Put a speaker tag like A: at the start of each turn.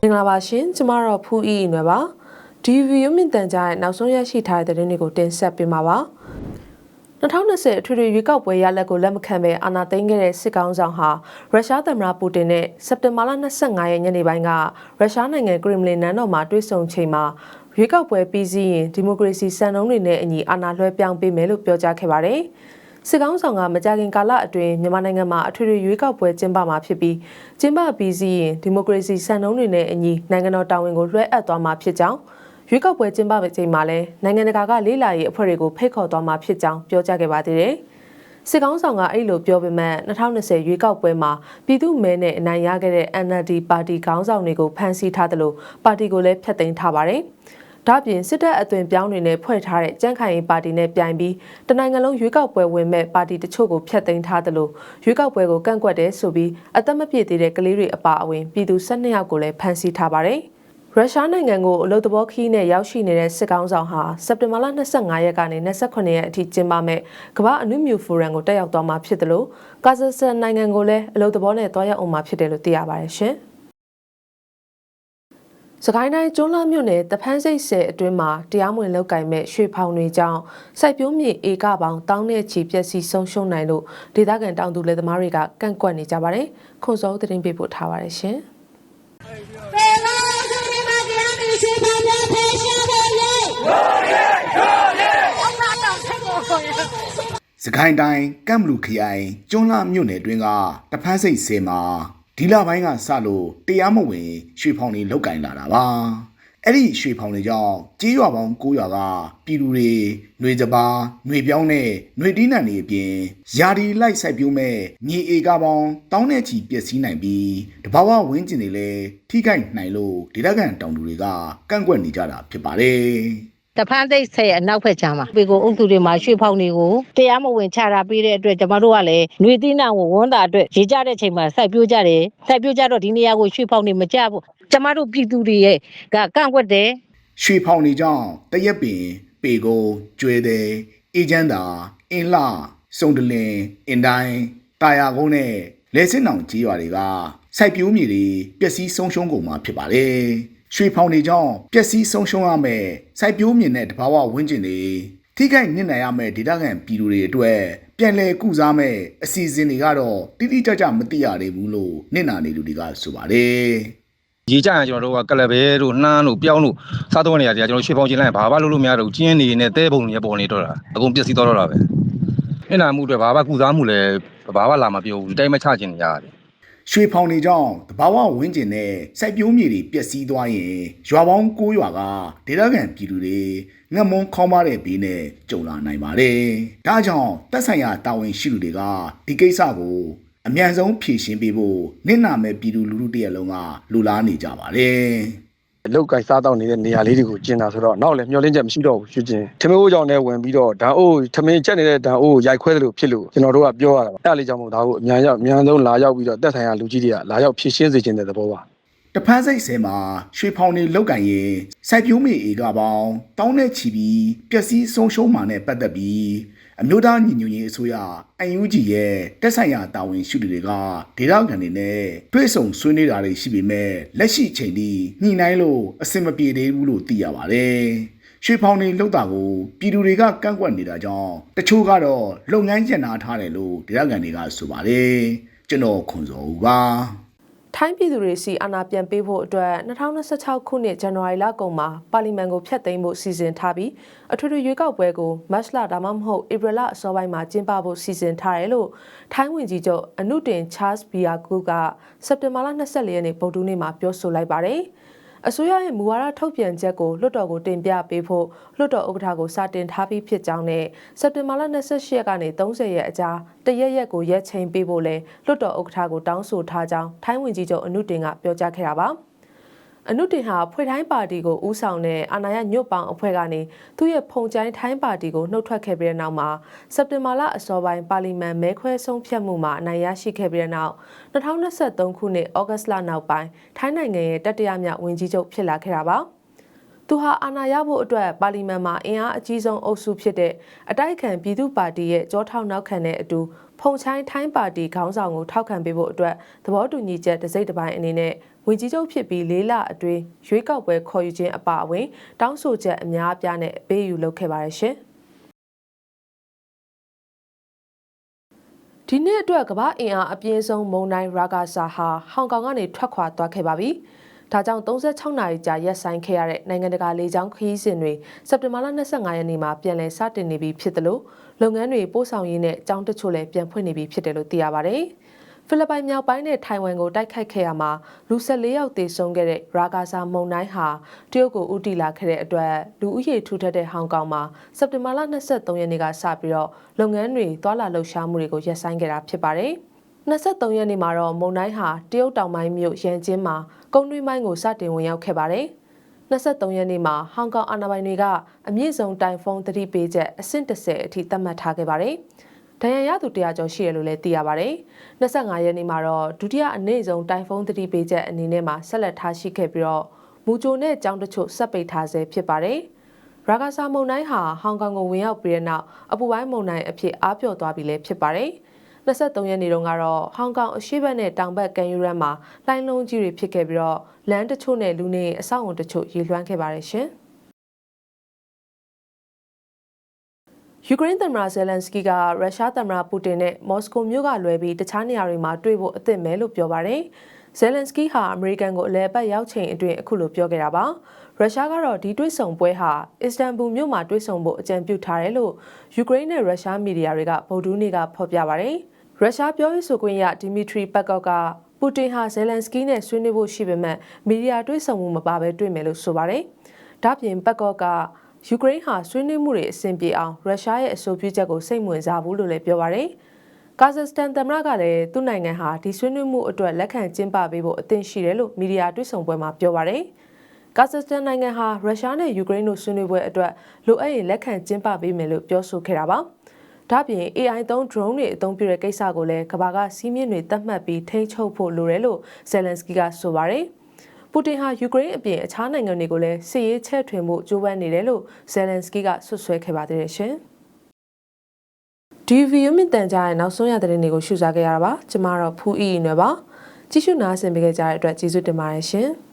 A: မင်္ဂလာပါရှင်ကျမတော့ဖူးအီအီနွယ်ပါဒီဗီဒီယိုမြင့်တန်ကြားရဲ့နောက်ဆုံးရရှိထားတဲ့သတင်းတွေကိုတင်ဆက်ပေးမှာပါ2020အထွေထွေရွေးကောက်ပွဲရလဒ်ကိုလက်မခံဘဲအာဏာသိမ်းခဲ့တဲ့စစ်ကောင်ဆောင်ဟာရုရှားသမ္မတပူတင်နဲ့စက်တင်ဘာလ25ရက်ညနေပိုင်းကရုရှားနိုင်ငံကရမ်လင်နန်းတော်မှာတွေ့ဆုံချိန်မှာရွေးကောက်ပွဲပြီးစီးရင်ဒီမိုကရေစီစံနှုန်းတွေနဲ့အညီအာဏာလွှဲပြောင်းပေးမယ်လို့ပြောကြားခဲ့ပါတယ်။ စစ်ကောင်ဆောင်ကမကြာခင်ကာလအတွင်းမြန်မာနိုင်ငံမှာအထွေထွေရွေးကောက်ပွဲကျင်းပမှာဖြစ်ပြီးကျင်းပပြီးစီးရင်ဒီမိုကရေစီစံနှုန်းတွေနဲ့အညီနိုင်ငံတော်တာဝန်ကိုလွှဲအပ်သွားမှာဖြစ်ကြောင်းရွေးကောက်ပွဲကျင်းပမယ့်ချိန်မှာလည်းနိုင်ငံတကာကလေးလာရေးအဖွဲ့တွေကိုဖိတ်ခေါ်သွားမှာဖြစ်ကြောင်းပြောကြားခဲ့ပါသေးတယ်။စစ်ကောင်ဆောင်ကအဲ့လိုပြောပေမဲ့2020ရွေးကောက်ပွဲမှာပြည်သူ့မဲနဲ့အနိုင်ရခဲ့တဲ့ NLD ပါတီခေါင်းဆောင်တွေကိုဖမ်းဆီးထားတယ်လို့ပါတီကိုလည်းဖျက်သိမ်းထားပါတယ်။ ဒါ့အပြင်စစ်တပ်အသွင်ပြောင်းတွေနဲ့ဖွဲ့ထားတဲ့ကြန့်ခိုင်ရေးပါတီနဲ့ပြိုင်ပြီးတနိုင်ငံလုံးရွေးကောက်ပွဲဝင်မဲ့ပါတီတချို့ကိုဖျက်သိမ်းထားတယ်လို့ရွေးကောက်ပွဲကိုကန့်ကွက်တယ်ဆိုပြီးအသက်မပြည့်သေးတဲ့ကလေးတွေအပါအဝင်ပြည်သူ12ယောက်ကိုလည်းဖမ်းဆီးထားပါတယ်။ရုရှားနိုင်ငံကိုအလုပ်သဘောခီးနဲ့ရောက်ရှိနေတဲ့စစ်ကောင်ဆောင်ဟာစက်တင်ဘာလ25ရက်ကနေ28ရက်အထိကျင်းပမဲ့ကမ္ဘာအနုမြူဖိုရမ်ကိုတက်ရောက်သွားမှာဖြစ်တယ်လို့ကာဇက်စတန်နိုင်ငံကိုလည်းအလုပ်သဘောနဲ့တွားရောက်အောင်မှာဖြစ်တယ်လို့သိရပါတယ်ရှင်။ စကိုင်းတိုင်းကျွန်းလာမြို့နယ်တဖန်းစိတ်ဆယ်အတွင်းမှာတရားမဝင်လောက်ကင်မဲ့ရွှေဖောင်တွေကြောင့်စိုက်ပျိုးမြေဧကပေါင်းတောင်းနဲ့ချီပျက်စီးဆုံးရှုံးနိုင်လို့ဒေသခံတောင်သူလယ်သမားတွေကကန့်ကွက်နေကြပါတယ်။ခွန်စောသတင်းပေးပို့ထားပါတယ်ရှင်။
B: ပေလာစုဒီမှာတရားသူရှိပါများဖေရှားပါလေရိုးရဲရိုးရဲအောင်နာတော့ဆက်ကိုခေါ်ရ
C: စကိုင်းတိုင်းကမ်ဘလူခရိုင်ကျွန်းလာမြို့နယ်တွင်းကတဖန်းစိတ်ဆယ်မှာ ဒီလပိုင်းကစလို့တရားမဝင်ရွှေဖောင်တွေလောက်ကင်လာတာပါအဲ့ဒီရွှေဖောင်တွေကြောင့်ကြေးရွာပေါင်း9ရွာကပြည်သူတွေနှွေကြပါနှွေပြောင်းနဲ့နှွေတီးနံတွေအပြင်ယာဒီလိုက်ဆိုင်ပြုံးမဲ့မြေအေကပေါင်းတောင်းတဲ့ချီပျက်စီးနိုင်ပြီးတဘာဝဝင်းကျင်တွေလည်းထိခိုက်နိုင်လို့ဒေသခံတောင်သူတွေကကန့်ကွက်နေကြတာဖြစ်ပါတယ်
D: တဖန်းသိပ်ဆယ်အနောက်ဖက်ချမ်းမှာပေကိုအုပ်စုတွေမှာရွှေဖောင်တွေကိုတရားမဝင်ချတာပေးတဲ့အတွက်ကျမတို့ကလည်းຫນွေသီးနှံကိုဝန်တာအတွက်ရေကြတဲ့ချိန်မှာစိုက်ပျိုးကြတယ်စိုက်ပျိုးကြတော့ဒီနေရာကိုရွှေဖောင်တွေမကြဘူးကျမတို့ပြည်သူတွေရဲ့ကကန့်ကွက်တယ်
C: ရွှေဖောင်တွေကြောင့်တရက်ပင်ပေကုံကျွဲတဲ့အေချမ်းသာအင်းလှစုံတလင်အင်တိုင်းတာယာကုန်းနဲ့လဲစင်းတောင်ကြီးရွာတွေကစိုက်ပျိုးမြေတွေပျက်စီးဆုံးရှုံးကုန်မှာဖြစ်ပါတယ် ရွှေဖောင်တွေကြောင့်ပျက်စီးဆုံးရှုံးရမယ်စိုက်ပျိုးမြေနဲ့တဘာဝဝင်းကျင်တွေထိခိုက်နစ်နာရမယ်ဒေသခံပြည်သူတွေအတွက်ပြန်လည်ကုစားမယ်အစီအစဉ်တွေကတော့တိတိကျကျမသိရသေးဘူးလို့နစ်နာနေလူတွေကဆိုပါတယ်
E: ရေကြရင်ကျွန်တော်တို့ကကလဘဲတို့နှမ်းတို့ပြောင်းတို့စားတော့နေရတယ်ကျွန်တော်ရွှေပေါင်းချင်းလိုက်ဘာမှလုပ်လို့မရတော့ဘူးကျင်းနေနဲ့တဲပုံတွေပေါ်နေတော့တာအကုန်ပျက်စီးတော့တော့တာပဲမျက်နှာမှုတွေဘာမှကုစားမှုလည်းဘာမှလာမပြောဘူးဒီတိုင်းမချချင်နေရတယ်
C: ရွှေဖောင်တွေကြောင့်တဘာဝဝင်းကျင်နဲ့စိုက်ပျိုးမြေတွေပျက်စီးသွားရင်ရွာပေါင်း9ရွာကဒေသခံပြည်သူတွေငတ်မွန်းခေါင်းပါတဲ့ဘေးနဲ့ကြုံလာနိုင်ပါတယ်။ဒါကြောင့်တက်ဆိုင်ရာတာဝန်ရှိသူတွေကဒီကိစ္စကိုအမြန်ဆုံးဖြေရှင်းပေးဖို့နင့်နာမဲ့ပြည်သူလူထုတရက်လုံးကလူလားနေကြပါတယ်။
F: လောက်ကင်စားတော့နေတဲ့နေရာလေးတွေကိုကျင်တာဆိုတော့နောက်လည်းမျောလင်းချက်မရှိတော့ဘူးရွှေကျင်ထမင်းအိုးကြောင့်လည်းဝင်ပြီးတော့ဓာတ်အိုးထမင်းချက်နေတဲ့ဓာတ်အိုးကိုရိုက်ခွဲတယ်လို့ဖြစ်လို့ကျွန်တော်တို့ကပြောရတာပါအဲ့ဒါလေးကြောင့်မို့ဒါကိုအမြန်ရောက်အမြန်ဆုံးလာရောက်ပြီးတော့တက်ဆိုင်ရာလူကြီးတွေကလာရောက်ဖြည့်ရှင်းစေခြင်းတဲ့သဘောပါ
C: တဖန်းစိတ်ဆဲမှာရွှေဖောင်တွေလောက်ကင်ရင်စိုက်ပျိုးမြေဧကပေါင်းတောင်းနဲ့ချီပြီးပျက်စီးဆုံးရှုံးမှာနဲ့ပတ်သက်ပြီး အမျိုးသားညီညွတ်ရေးအစိုးရ UNG ရဲ့တက်ဆိုင်ရာတာဝန်ရှိသူတွေကဒေသခံတွေနဲ့တွေ့ဆုံဆွေးနွေးတာတွေရှိပေမဲ့လက်ရှိအချိန်ထိညှိနှိုင်းလို့အဆင်မပြေသေးဘူးလို့သိရပါတယ်။ရွှေဖောင်တွေလောက်တာကိုပြည်သူတွေကကန့်ကွက်နေတာကြောင့်တချို့ကတော့လုပ်ငန်းကျန်နာထားတယ်လို့ဒေသခံတွေကဆိုပါတယ်။ကျွန်တော်ခွန်စောဦးပါ။
A: ထိုင်းပြည်သူတွေစီအာဏာပြန်ပေးဖို့အတွက်2026ခုနှစ်ဇန်နဝါရီလကုန်မှာပါလီမန်ကိုဖျက်သိမ်းဖို့စီစဉ်ထားပြီးအထွေထွေရွေးကောက်ပွဲကိုမတ်လဒါမှမဟုတ်ဧပြီလအစောပိုင်းမှာကျင်းပဖို့စီစဉ်ထားတယ်လို့ထိုင်းဝန်ကြီးချုပ်အနုတင်ချားစ်ဘီယာကူကစက်တင်ဘာလ24ရက်နေ့ဗုဒ္ဓနေ့မှာပြောဆိုလိုက်ပါတယ်။ အစိုးရရဲ့မူဝါဒထုတ်ပြန်ချက်ကိုလွှတ်တော်ကိုတင်ပြပေးဖို့လွှတ်တော်ဥက္ကဋ္ဌကိုစာတင်ထားပြီးဖြစ်ကြောင်းနဲ့စက်တင်ဘာလ28ရက်ကနေ30ရက်အကြာတရက်ရက်ကိုရက်ချိန်ပေးဖို့လဲလွှတ်တော်ဥက္ကဋ္ဌကိုတောင်းဆိုထားကြောင်းထိုင်းဝန်ကြီးချုပ်အနုတင်ကပြောကြားခဲ့တာပါ အနုတင်ဟာဖွဲ့ထိုင်းပါတီကိုဦးဆောင်တဲ့အာဏာရညွတ်ပေါင်အဖွဲ့ကနေသူ့ရဲ့ဖုန်ချိုင်းထိုင်းပါတီကိုနှုတ်ထွက်ခဲ့ပြီးတဲ့နောက်မှာစက်တင်ဘာလအစောပိုင်းပါလီမန်မဲခွဲဆုံးဖြတ်မှုမှာအနိုင်ရရှိခဲ့ပြီးတဲ့နောက်2023ခုနှစ်ဩဂတ်လနောက်ပိုင်းထိုင်းနိုင်ငံရဲ့တတိယမြောက်ဝန်ကြီးချုပ်ဖြစ်လာခဲ့တာပါ။သူဟာအာဏာရဖို့အတွက်ပါလီမန်မှာအင်အားအကြီးဆုံးအုပ်စုဖြစ်တဲ့အတိုက်အခံပြည်သူ့ပါတီရဲ့ကြောထောက်နောက်ခံတဲ့အတူဖဖုန်ချိုင်းထိုင်းပါတီခေါင်းဆောင်ကိုထောက်ခံပေးဖို့အတွက်သဘောတူညီချက်တစ်စိတ်တစ်ပိုင်းအနေနဲ့ ဝင်ကြီးချုပ်ဖြစ်ပြီးလေးလအတွင်းရွေးကောက်ပွဲခေါ်ယူခြင်းအပါအဝင် တောင်းဆိုချက်အများအပြားနဲ့ပေးယူလုပ်ခဲ့ပါတယ်ရှင်။ဒီနေ့အတွက်ကမ္ဘာအင်အားအပြင်းဆုံးမုန်တိုင်းရာဂါဆာဟာဟောင်ကောင်ကနေထွက်ခွာသွားခဲ့ပါပြီ။ဒါကြောင့်36နာရီကြာရက်ဆိုင်ခဲ့ရတဲ့နိုင်ငံတကာလေကြောင်းခရီးစဉ်တွေစက်တင်ဘာလ25ရက်နေ့မှာပြန်လည်စတင်နေပြီဖြစ်တယ်လို့လုပ်ငန်းတွေပို့ဆောင်ရေးနဲ့အကြောင်းတချို့လည်းပြန်ဖွင့်နေပြီဖြစ်တယ်လို့သိရပါတယ်။ ဖိလစ်ပိုင်မြောက်ပိုင်းနဲ့ထိုင်ဝမ်ကိုတိုက်ခိုက်ခဲ့ရမှာလူ14ယောက်သေဆုံးခဲ့တဲ့ရာဂါဆာမုန်တိုင်းဟာတရုတ်ကိုဥတီလာခဲ့တဲ့အတွက်လူဦးရေထူထပ်တဲ့ဟောင်ကောင်မှာစက်တင်ဘာလ23ရက်နေ့ကစပြီးတော့လုပ်ငန်းတွေသွာလာလှုပ်ရှားမှုတွေကိုရပ်ဆိုင်းခဲ့တာဖြစ်ပါတယ်။23ရက်နေ့မှာတော့မုန်တိုင်းဟာတရုတ်တောင်ပိုင်းမြို့ရန်ကျင်းမှာကုန်းတွင်းပိုင်းကိုစတင်ဝင်ရောက်ခဲ့ပါတယ်။23ရက်နေ့မှာဟောင်ကောင်အာဏာပိုင်တွေကအမြင့်ဆုံးတိုင်ဖုန်းသတိပေးချက်အဆင့်30အထိသတ်မှတ်ထားခဲ့ပါတယ်။ ဒဏ်ရာရသူ100ကျော်ရှိတယ်လို့လည်းသိရပါတယ်။25ရက်နေ့မှာတော့ဒုတိယအနည်းဆုံးတိုင်ဖုန်းသတိပေးချက်အနေနဲ့မှာဆက်လက်ထားရှိခဲ့ပြီးတော့မူဂျိုနဲ့ကြောင်းတချို့ဆက်ပိတ်ထားဆဲဖြစ်ပါတယ်။ရာဂါဆာမုန်တိုင်းဟာဟောင်ကောင်ကိုဝင်ရောက်ပြီးတဲ့နောက်အပူပိုင်းမုန်တိုင်းအဖြစ်အားပြော့သွားပြီလည်းဖြစ်ပါတယ်။23ရက်နေ့တုန်းကတော့ဟောင်ကောင်အရှေ့ဘက်နဲ့တောင်ဘက်ကန်ယူရန်မှာလှိုင်းလုံးကြီးတွေဖြစ်ခဲ့ပြီးတော့လမ်းတချို့နဲ့လူနေအဆောက်အုံတချို့ရေလွှမ်းခဲ့ပါတယ်ရှင်။ ယူကရိန်းသမ္မတဇယ်လန်စကီကရုရှားသမ္မတပူတင်နဲ့မော်စကိုမြို့ကလွဲပြီးတခြားနေရာတွေမှာတွေ့ဖို့အသင့်မဲလို့ပြောပါတယ်။ဇယ်လန်စကီဟာအမေရိကန်ကိုအလဲပတ်ရောက်ချိန်အတွင်းအခုလိုပြောခဲ့တာပါ။ရုရှားကတော့ဒီတွေ့ဆုံပွဲဟာအစ္စတန်ဘူမြို့မှာတွေ့ဆုံဖို့အကြံပြုထားတယ်လို့ယူကရိန်းနဲ့ရုရှားမီဒီယာတွေကဗုဒ္ဓဦးနေ့ကဖော်ပြပါတယ်။ရုရှားပြောရေးဆိုခွင့်ရဒီမီထရီပတ်ကော့ကပူတင်ဟာဇယ်လန်စကီနဲ့ဆွေးနွေးဖို့ရှိပေမဲ့မီဒီယာတွေ့ဆုံမှုမပါဘဲတွေ့မယ်လို့ဆိုပါတယ်။ဒါ့ပြင်ပတ်ကော့က ယူကရိန်းဟာဆွေးနွေးမှုတွေအဆင်ပြေအောင်ရုရှားရဲ့အဆိုပြုချက်ကိုစိတ်ဝင်စားဘူးလို့လည်းပြောပါရယ်။ကာဇက်စတန်သမ္မတကလည်းသူ့နိုင်ငံဟာဒီဆွေးနွေးမှုအတွက်လက်ခံကျင်းပပေးဖို့အသင့်ရှိတယ်လို့မီဒီယာတွေ့ဆုံပွဲမှာပြောပါရယ်။ကာဇက်စတန်နိုင်ငံဟာရုရှားနဲ့ယူကရိန်းတို့ဆွေးနွေးပွဲအတွက်လိုအပ်ရင်လက်ခံကျင်းပပေးမယ်လို့ပြောဆိုခဲ့တာပါ။ဒါ့ပြင် AI သုံး drone တွေအသုံးပြုတဲ့ကိစ္စကိုလည်းကမ္ဘာကစီးမြင့်တွေတတ်မှတ်ပြီးထိန်းချုပ်ဖို့လိုတယ်လို့ဇယ်လန်စကီကဆိုပါရယ်။ ပူတင်ဟာယူကရိန်းအပြင်အခြားနိုင်ငံတွေကိုလည်းစစ်ရေးချဲ့ထွင်မှုကြိုးပမ်းနေတယ်လို့ဇယ်လန်စကီကဆွဆွဲခဲ့ပါသေးတယ်ရှင်။ဒီဗီယိုမြင့်တန်ကြားရဲ့နောက်ဆုံးရတဲ့တဲ့တွေကိုရှုစားခဲ့ရတာပါ။ကျမတော့ဖူးအီအီနွယ်ပါ။ကြည့်ရှုနားဆင်ပေးကြတဲ့အတွက်ကျေးဇူးတင်ပါတယ်ရှင်။